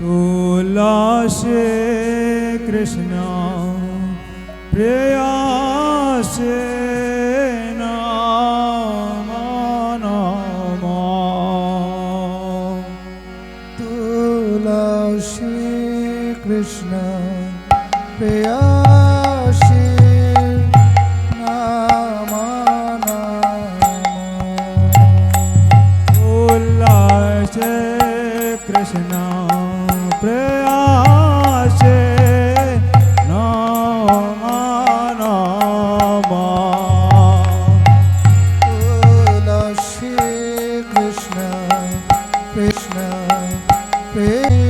তুলাশে কৃষ্ণ প্রেয়াসে তুলাশে কৃষ্ণ প্রেয়া 诶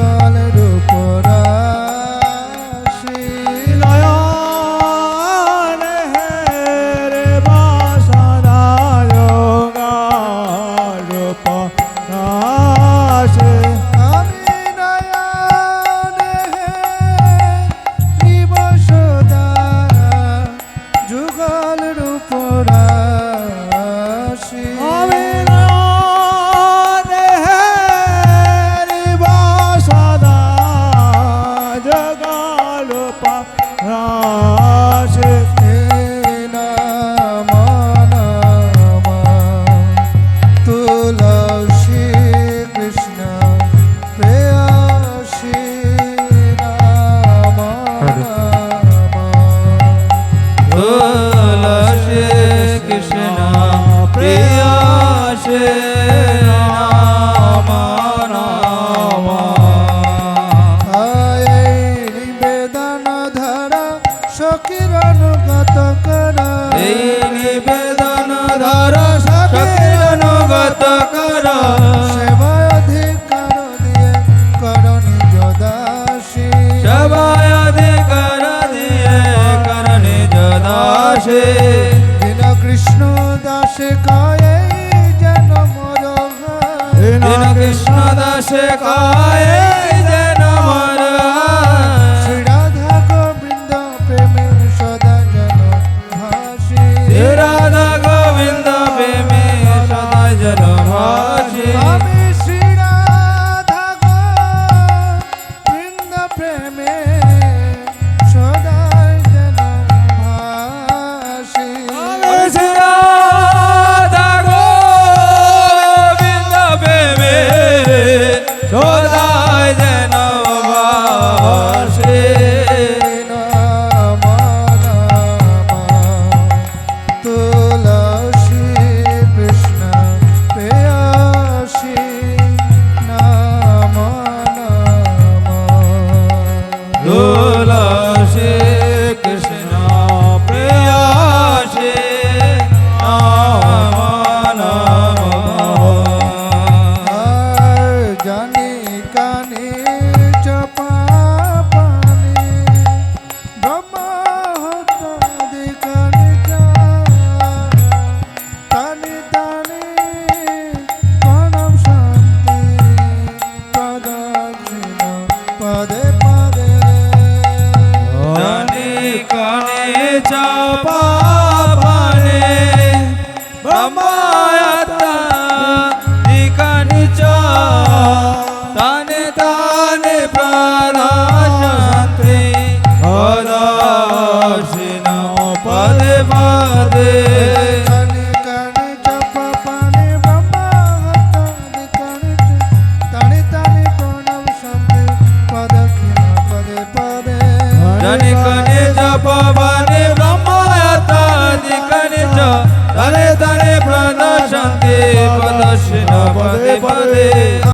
পাগল রূপর সখীর অনুগত। কর এই নিবেদন ধর সখীর অনুগত। কর সেবা অধিকার দিয়ে কর নিজ দাসী সেবা অধিকার দিয়ে কর নিজ কৃষ্ণ দাসে কৃষ্ণ দাসে কয়ে। যেন বাসে চ তানে তানে প্রাণাশান্তি পদাসিন পদে পদে